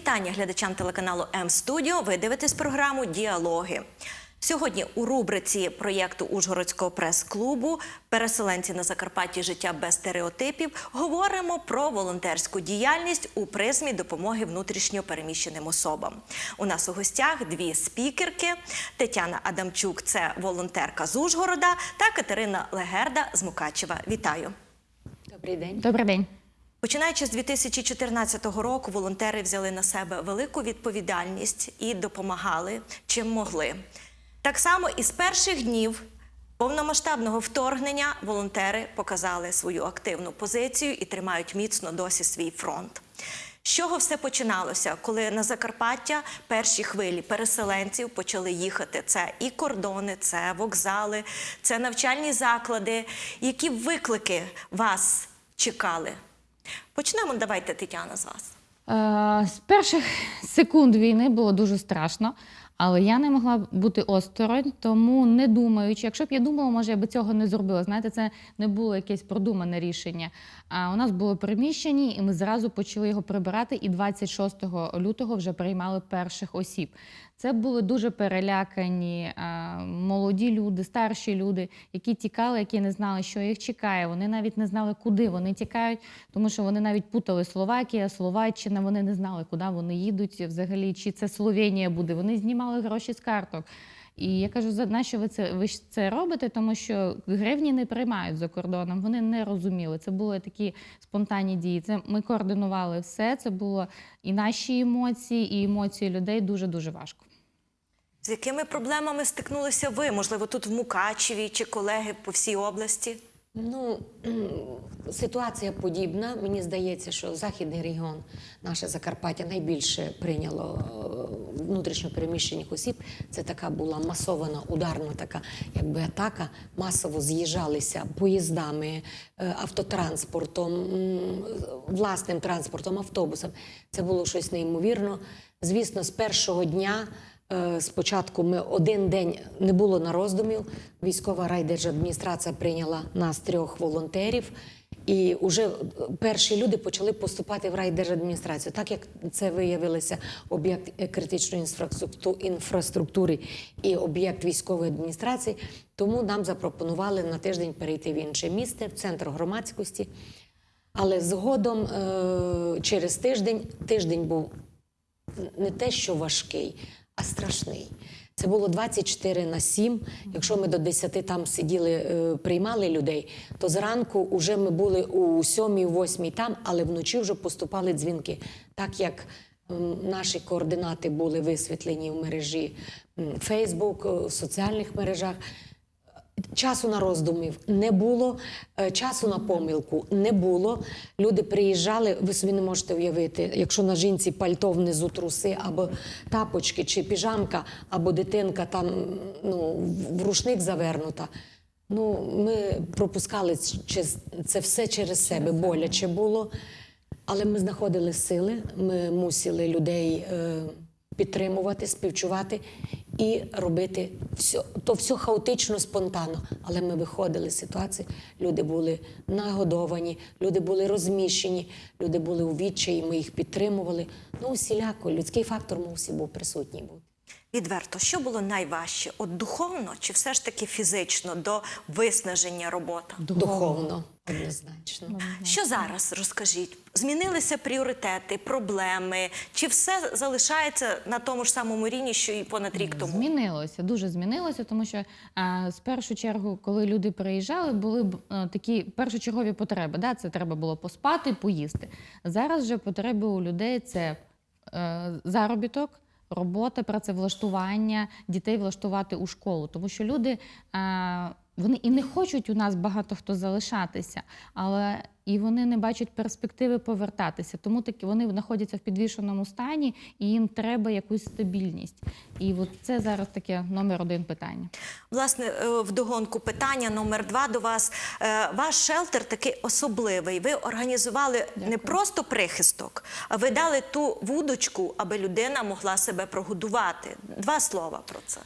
Вітання глядачам телеканалу М Студіо. Ви дивитесь програму Діалоги. Сьогодні у рубриці проєкту Ужгородського прес-клубу Переселенці на Закарпатті життя без стереотипів говоримо про волонтерську діяльність у призмі допомоги внутрішньо переміщеним особам. У нас у гостях дві спікерки: Тетяна Адамчук, це волонтерка з Ужгорода, та Катерина Легерда з Мукачева. Вітаю! Добрий день. Добрий день. Починаючи з 2014 року, волонтери взяли на себе велику відповідальність і допомагали чим могли. Так само і з перших днів повномасштабного вторгнення волонтери показали свою активну позицію і тримають міцно досі свій фронт. З чого все починалося, коли на Закарпаття перші хвилі переселенців почали їхати? Це і кордони, це вокзали, це навчальні заклади. Які виклики вас чекали? Почнемо, давайте, Тетяна, з вас. Е, з перших секунд війни було дуже страшно, але я не могла бути осторонь, тому не думаючи, якщо б я думала, може я би цього не зробила. Знаєте, це не було якесь продумане рішення. А у нас було приміщення, і ми зразу почали його прибирати. І 26 лютого вже приймали перших осіб. Це були дуже перелякані е, молоді люди, старші люди, які тікали, які не знали, що їх чекає. Вони навіть не знали, куди вони тікають, тому що вони навіть путали Словакія, Словаччина. Вони не знали, куди вони їдуть взагалі, чи це Словенія буде. Вони знімали гроші з карток. І я кажу, за нащо ви це ви це робите? Тому що гривні не приймають за кордоном. Вони не розуміли. Це були такі спонтанні дії. Це ми координували все. Це було і наші емоції, і емоції людей дуже дуже важко. З якими проблемами стикнулися ви? Можливо, тут в Мукачеві чи колеги по всій області? Ну ситуація подібна. Мені здається, що західний регіон, наше Закарпаття, найбільше прийняло е, внутрішньо переміщених осіб. Це така була масована ударна така, якби атака. Масово з'їжджалися поїздами, е, автотранспортом, власним транспортом, автобусом. Це було щось неймовірно. Звісно, з першого дня. Е, Спочатку ми один день не було на роздумів. Військова райдержадміністрація прийняла нас трьох волонтерів, і вже перші люди почали поступати в райдержадміністрацію. Так як це виявилося об'єкт критичної інфраструктури і об'єкт військової адміністрації, тому нам запропонували на тиждень перейти в інше місце, в центр громадськості. Але згодом, е, через тиждень, тиждень був не те, що важкий, а страшний. Це було 24 на 7. Якщо ми до 10 там сиділи, е, приймали людей, то зранку вже ми були у 7 8 там, але вночі вже поступали дзвінки. Так як наші координати були висвітлені в мережі Фейсбук, в соціальних мережах. Часу на роздумів не було, е, часу на помилку не було. Люди приїжджали, ви собі не можете уявити, якщо на жінці пальто внизу труси, або тапочки, чи піжамка, або дитинка там ну, в рушник завернута. Ну, ми пропускали це все через себе. Боляче було. Але ми знаходили сили, ми мусили людей е, підтримувати, співчувати і робити все. То все хаотично, спонтанно. Але ми виходили з ситуації. Люди були нагодовані, люди були розміщені, люди були у відчаї, ми їх підтримували. Ну, усіляко, людський фактор мусив був присутній бути. Відверто, що було найважче? От духовно чи все ж таки фізично до виснаження робота? Духовно, однозначно. Що зараз розкажіть? Змінилися пріоритети, проблеми? Чи все залишається на тому ж самому рівні, що і понад рік тому? Змінилося, дуже змінилося, тому що а, з першу чергу, коли люди приїжджали, були а, такі першочергові потреби. Да? Це треба було поспати, поїсти. Зараз же потреби у людей це е, заробіток. Робота, працевлаштування, дітей влаштувати у школу, тому що люди а, вони і не хочуть у нас багато хто залишатися, але і вони не бачать перспективи повертатися. Тому таки вони знаходяться в підвішеному стані, і їм треба якусь стабільність. І от це зараз таке номер один питання. Власне, е, вдогонку питання номер два до вас. Е, Ваш шелтер такий особливий. Ви організували не просто прихисток, а ви дали ту вудочку, аби людина могла себе прогодувати. Два слова про це.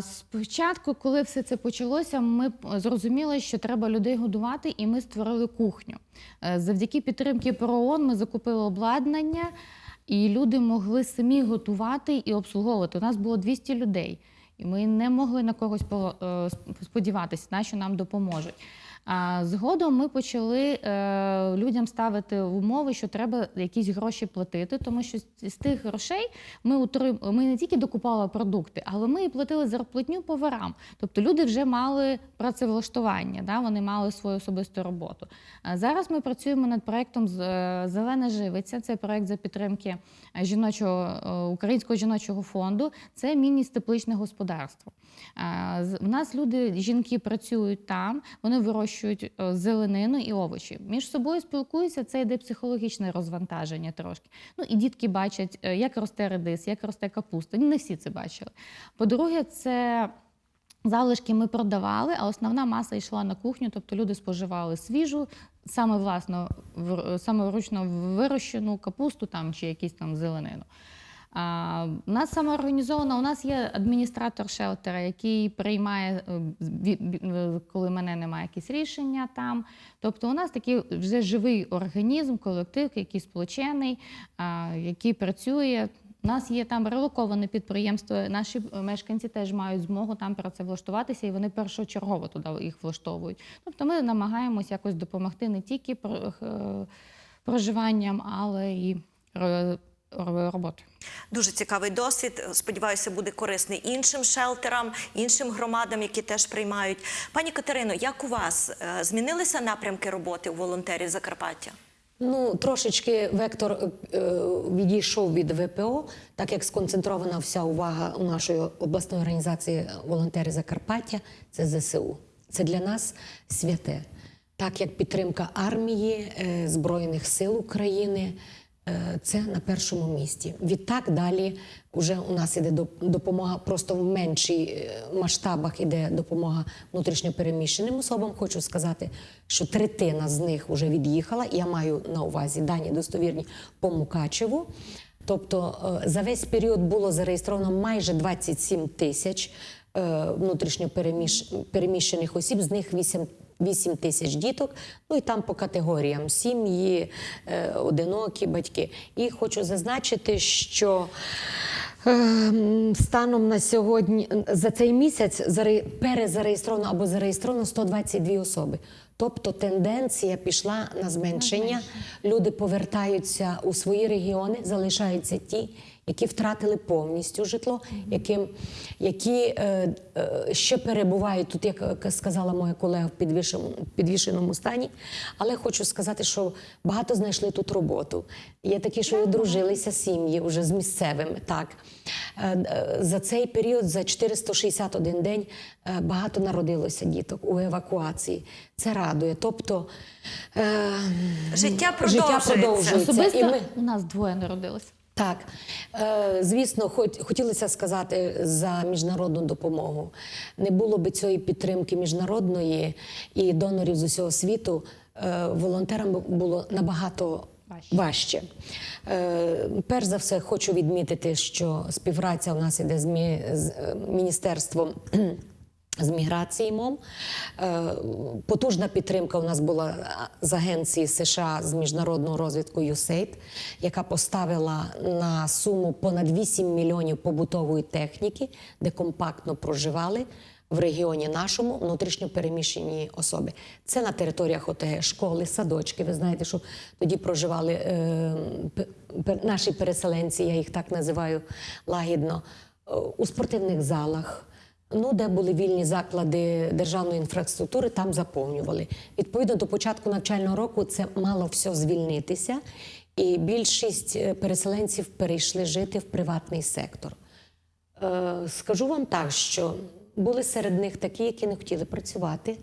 Спочатку, коли все це почалося, ми зрозуміли, що треба людей годувати, і ми створили кухню. Е, Завдяки підтримки ПРООН ми закупили обладнання. і люди могли самі готувати і обслуговувати. У нас було 200 людей, і ми не могли на когось е, сподіватися, на що нам допоможуть. Згодом ми почали е, людям ставити умови, що треба якісь гроші платити, тому що з, тих грошей ми утрим... ми не тільки докупали продукти, але ми і платили зарплатню поварам. Тобто люди вже мали працевлаштування, да? вони мали свою особисту роботу. Зараз ми працюємо над проектом з- е, Зелена живиця. Це проект за підтримки жіночого е, українського жіночого фонду. Це міні-степличне господарство. У нас люди, жінки працюють там, вони вирощують е, зеленину і овочі. Між собою спілкуються, це йде психологічне розвантаження трошки. Ну і дітки бачать, е, як росте редис, як росте капуста. Не всі це бачили. По-друге, це. Залишки ми продавали, а основна маса йшла на кухню, тобто люди споживали свіжу, саме власно, саме вручно вирощену капусту там, чи якісь там зеленину. У нас самоорганізовано, у нас є адміністратор шелтера, який приймає, е, е, коли мене немає якісь рішення там. Тобто у нас такий вже живий організм, колектив, який сполучений, який працює. У нас є там релоковане підприємство. Наші мешканці теж мають змогу там працевлаштуватися, і вони першочергово туди їх влаштовують. Тобто ми намагаємось якось допомогти не тільки е, проживанням, але і ро- ро- Дуже цікавий досвід. Сподіваюся, буде корисний іншим шелтерам, іншим громадам, які теж приймають. Пані Катерино, як у вас е, змінилися напрямки роботи у волонтерів Закарпаття? Ну, трошечки вектор е, відійшов від ВПО, так як сконцентрована вся увага у нашої обласної організації волонтери Закарпаття це ЗСУ. Це для нас святе. Так як підтримка армії, е, Збройних сил України. Е, Це на першому місці. Відтак далі вже у нас іде доп- допомога просто в меншій е, масштабах іде допомога внутрішньопереміщеним особам. Хочу сказати, що третина з них вже від'їхала. Я маю на увазі дані достовірні по Мукачеву. Тобто е, за весь період було зареєстровано майже 27 тисяч внутрішньопереміщених осіб, з них 8 8 тисяч діток, ну і там по категоріям сім'ї, е, одинокі батьки. І хочу зазначити, що Ем, Станом на сьогодні за цей місяць заре- перезареєстровано або зареєстровано 122 особи. Тобто тенденція пішла на зменшення. Люди повертаються у свої регіони, залишаються ті, які втратили повністю житло, яким, які е, е, ще перебувають тут, як е, сказала моя колега, в підвішеному, підвішеному стані. Але хочу сказати, що багато знайшли тут роботу. Є такі, що одружилися сім'ї вже з місцевими. Так Е, е, за цей період, за 461 день, е, багато народилося діток у евакуації. Це радує. Тобто е, Життя життя продовжується. продовжується. Особисто І ми, у нас двоє народилось. так, е, звісно, хоч хотілося сказати за міжнародну допомогу. Не було би цієї підтримки міжнародної і донорів з усього світу, е, волонтерам було набагато Важче. важче. Е, перш за все, хочу відмітити, що співпраця у нас іде з, мі, з е, міністерством. З міграції МОМ Е, потужна підтримка у нас була з агенції США з міжнародного розвитку USAID, яка поставила на суму понад 8 мільйонів побутової техніки, де компактно проживали в регіоні нашому внутрішньо переміщені особи. Це на територіях ОТГ, школи, садочки. Ви знаєте, що тоді проживали е, наші переселенці, я їх так називаю лагідно, е, у спортивних залах. Ну, де були вільні заклади державної інфраструктури, там заповнювали. Відповідно до початку навчального року це мало все звільнитися, і більшість е, переселенців перейшли жити в приватний сектор. Е, Скажу вам так, що були серед них такі, які не хотіли працювати,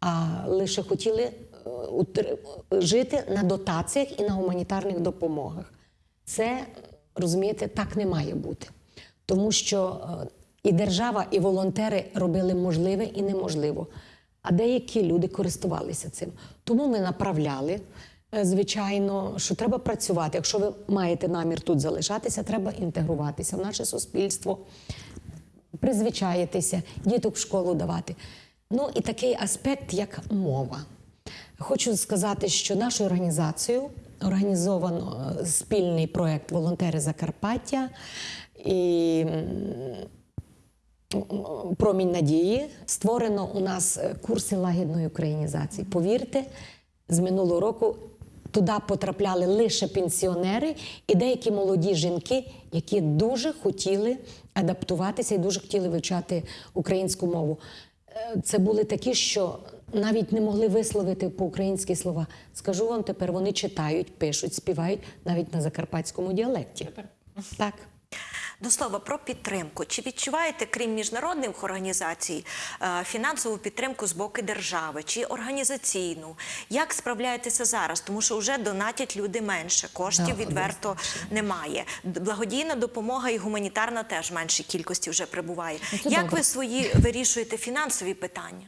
а лише хотіли е, жити на дотаціях і на гуманітарних допомогах. Це, розумієте, так не має бути. Тому що і держава, і волонтери робили можливе і неможливо. А деякі люди користувалися цим. Тому ми направляли. е, Звичайно, що треба працювати. Якщо ви маєте намір тут залишатися, треба інтегруватися в наше суспільство, призвичаєтеся, діток в школу давати. Ну і такий аспект, як мова. Хочу сказати, що нашою організацією організовано е, спільний проект Волонтери Закарпаття і Промінь надії. Створено у нас е, курси лагідної українізації. Повірте, з минулого року туди потрапляли лише пенсіонери і деякі молоді жінки, які дуже хотіли адаптуватися і дуже хотіли вивчати українську мову. Е, Це були такі, що навіть не могли висловити по-українськи слова. Скажу вам тепер, вони читають, пишуть, співають навіть на закарпатському діалекті. Тепер. Так. До слова про підтримку. Чи відчуваєте, крім міжнародних організацій, е, фінансову підтримку з боку держави чи організаційну? Як справляєтеся зараз? Тому що вже донатять люди менше, коштів Да, відверто немає. Благодійна допомога і гуманітарна теж в меншій кількості вже прибуває. Ну, це Як добре. ви свої вирішуєте фінансові питання?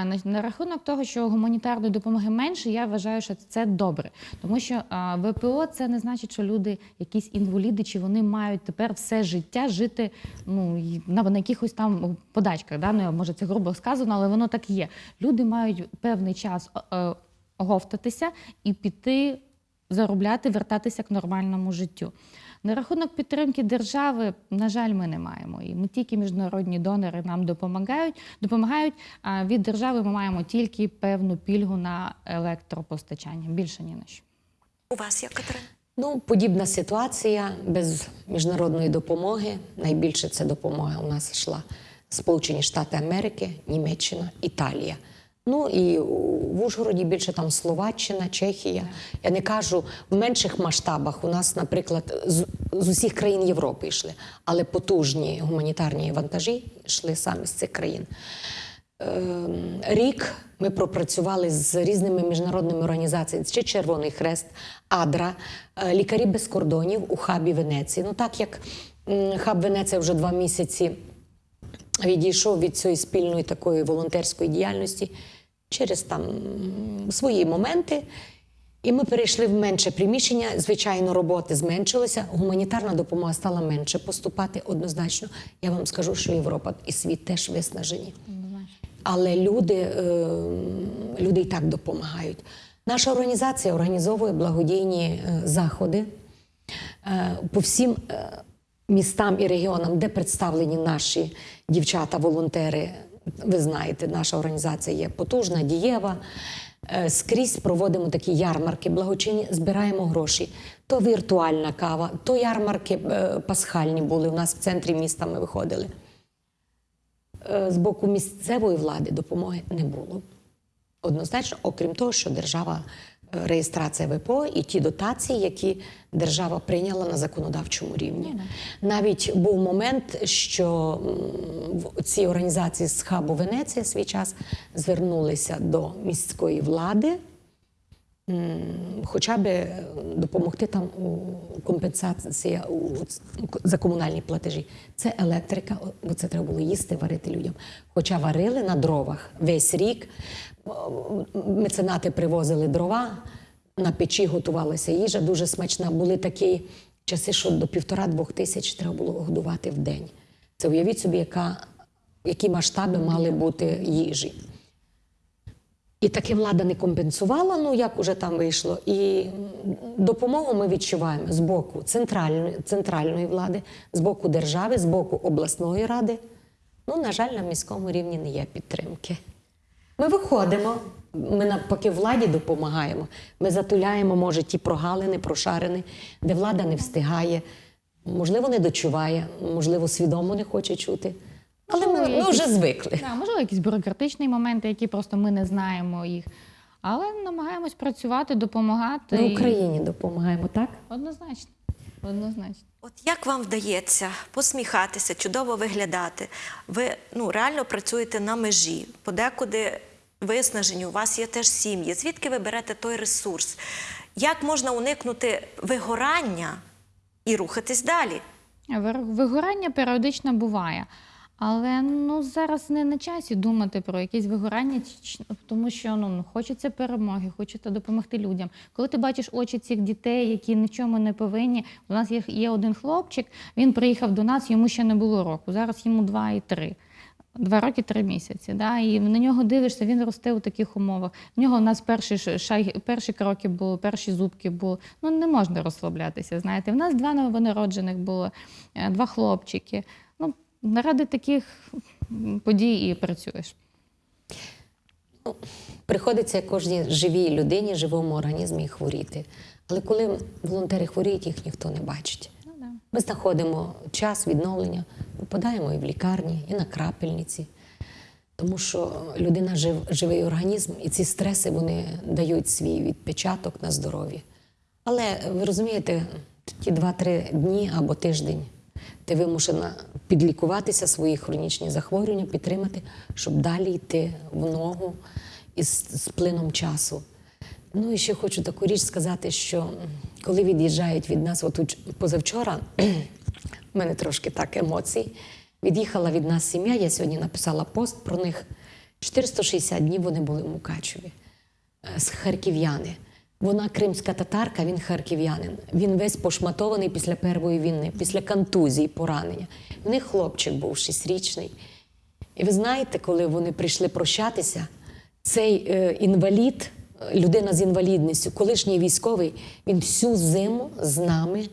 А на, на рахунок того, що гуманітарної допомоги менше, я вважаю, що це добре. Тому що а, ВПО це не значить, що люди якісь інваліди, чи вони мають тепер все життя жити ну, на, на якихось там подачках. Да? Ну, може, це грубо сказано, але воно так є. Люди мають певний час е, оговтатися і піти заробляти, вертатися к нормальному життю. На рахунок підтримки держави, на жаль, ми не маємо. І ми тільки міжнародні донори нам допомагають. допомагають. А від держави ми маємо тільки певну пільгу на електропостачання. Більше ні на що. У вас як Катерина? Ну, подібна ситуація без міжнародної допомоги. Найбільше це допомога у нас йшла Сполучені Штати Америки, Німеччина, Італія. Ну і в Ужгороді більше там Словаччина, Чехія. Я не кажу в менших масштабах. У нас, наприклад, з, з усіх країн Європи йшли, але потужні гуманітарні вантажі йшли саме з цих країн. Ем, Рік ми пропрацювали з різними міжнародними організаціями, чи Червоний Хрест, Адра, е, Лікарі без кордонів у хабі Венеції. Ну так як хаб Венеція вже два місяці відійшов від цієї спільної такої волонтерської діяльності через там свої моменти. І ми перейшли в менше приміщення. Звичайно, роботи зменшилися. Гуманітарна допомога стала менше поступати однозначно. Я вам скажу, що Європа і світ теж виснажені. Але люди, е, люди і так допомагають. Наша організація організовує благодійні е, заходи е, по всім містам і регіонам, де представлені наші дівчата-волонтери. Ви знаєте, наша організація є потужна, дієва. Е, Скрізь проводимо такі ярмарки, благочинні, збираємо гроші. То віртуальна кава, то ярмарки е, пасхальні були. У нас в центрі міста ми виходили. Е, З боку місцевої влади допомоги не було. Однозначно, окрім того, що держава реєстрація ВПО і ті дотації, які держава прийняла на законодавчому рівні. Навіть був момент, що ці організації з хабу Венеція свій час звернулися до міської влади. Хоча б е, допомогти там у компенсація за комунальні платежі. Це електрика, бо це треба було їсти, варити людям. Хоча варили на дровах весь рік. Меценати привозили дрова, на печі готувалася їжа, дуже смачна. Були такі часи, що до півтора-двох тисяч треба було годувати в день. Це уявіть собі, яка, які масштаби мали бути їжі. І таке влада не компенсувала, ну як уже там вийшло. І допомогу ми відчуваємо з боку центральної, центральної влади, з боку держави, з боку обласної ради. Ну, на жаль, на міському рівні не є підтримки. Ми виходимо, ми навпаки владі допомагаємо. Ми затуляємо, може, ті прогалини, прошарини, де влада не встигає, можливо, не дочуває, можливо, свідомо не хоче чути. Але ми, ми якісь- вже звикли. Да, можливо, якісь бюрократичні моменти, які просто ми не знаємо їх. Але намагаємось працювати, допомагати. Ми Україні допомагаємо, так? Однозначно. Однозначно. От як вам вдається посміхатися, чудово виглядати? Ви ну реально працюєте на межі, подекуди виснажені, у вас є теж сім'ї. Звідки ви берете той ресурс? Як можна уникнути вигорання і рухатись далі? Вигорання періодично буває. Але ну зараз не на часі думати про якісь вигорання, тому що ну хочеться перемоги, хочеться допомогти людям. Коли ти бачиш очі цих дітей, які ні в чому не повинні. У нас є, є один хлопчик, він приїхав до нас, йому ще не було року. Зараз йому два і три. Два роки три місяці. Да? І на нього дивишся, він росте у таких умовах. В нього у нас перші ш- шаги, перші кроки були, перші зубки були. Ну не можна розслаблятися. Знаєте, в нас два новонароджених було, е, два хлопчики. Ну, ради таких подій і працюєш. Приходиться кожній живій людині, живому організмі хворіти. Але коли волонтери хворіють, їх ніхто не бачить. Ну, да. Ми знаходимо час відновлення, попадаємо і в лікарні, і на крапельниці. Тому що людина жив, живий організм, і ці стреси вони дають свій відпечаток на здоров'я. Але ви розумієте, ті 2-3 дні або тиждень ти вимушена підлікуватися свої хронічні захворювання, підтримати, щоб далі йти в ногу із з плином часу. Ну і ще хочу таку річ сказати, що коли від'їжджають від нас, от позавчора, в мене трошки так емоцій. Від'їхала від нас сім'я. Я сьогодні написала пост про них. 460 днів вони були в Мукачеві е, з харків'яни. Вона кримська татарка, він харків'янин. Він весь пошматований після Першої війни, після контузії, поранення. В них хлопчик був шістрічний. І ви знаєте, коли вони прийшли прощатися, цей е, інвалід, людина з інвалідністю, колишній військовий, він всю зиму з нами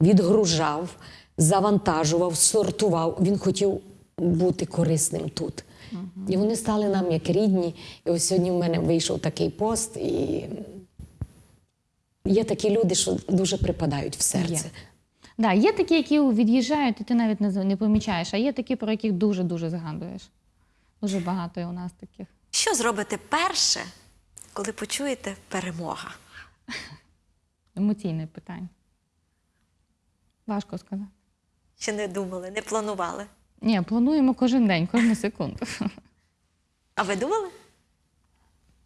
відгружав, завантажував, сортував. Він хотів бути корисним тут. І вони стали нам як рідні. І ось сьогодні в мене вийшов такий пост, і є такі люди, що дуже припадають в серце. Є. Да, є такі, які від'їжджають, і ти навіть не, не помічаєш, а є такі, про яких дуже-дуже згадуєш. Дуже багато є у нас таких. Що зробите перше, коли почуєте перемога? Емоційне питання. Важко сказати. Ще не думали, не планували. Ні, плануємо кожен день, кожну секунду. А ви думали?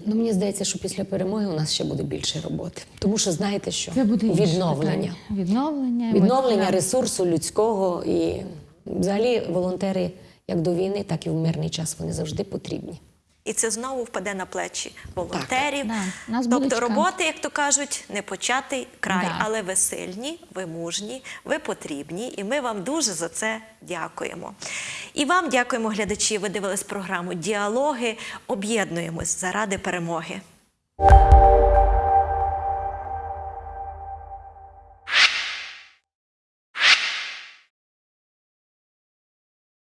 Ну, мені здається, що після перемоги у нас ще буде більше роботи. Тому що знаєте що? Це буде відновлення. питання. Відновлення, Відновлення ресурсу людського і взагалі волонтери як до війни, так і в мирний час вони завжди потрібні. І це знову впаде на плечі волонтерів. Да, нас тобто роботи, як то кажуть, не початий край, Да. але ви сильні, ви мужні, ви потрібні, і ми вам дуже за це дякуємо. І вам дякуємо, глядачі. Ви дивились програму Діалоги. Об'єднуємось заради перемоги.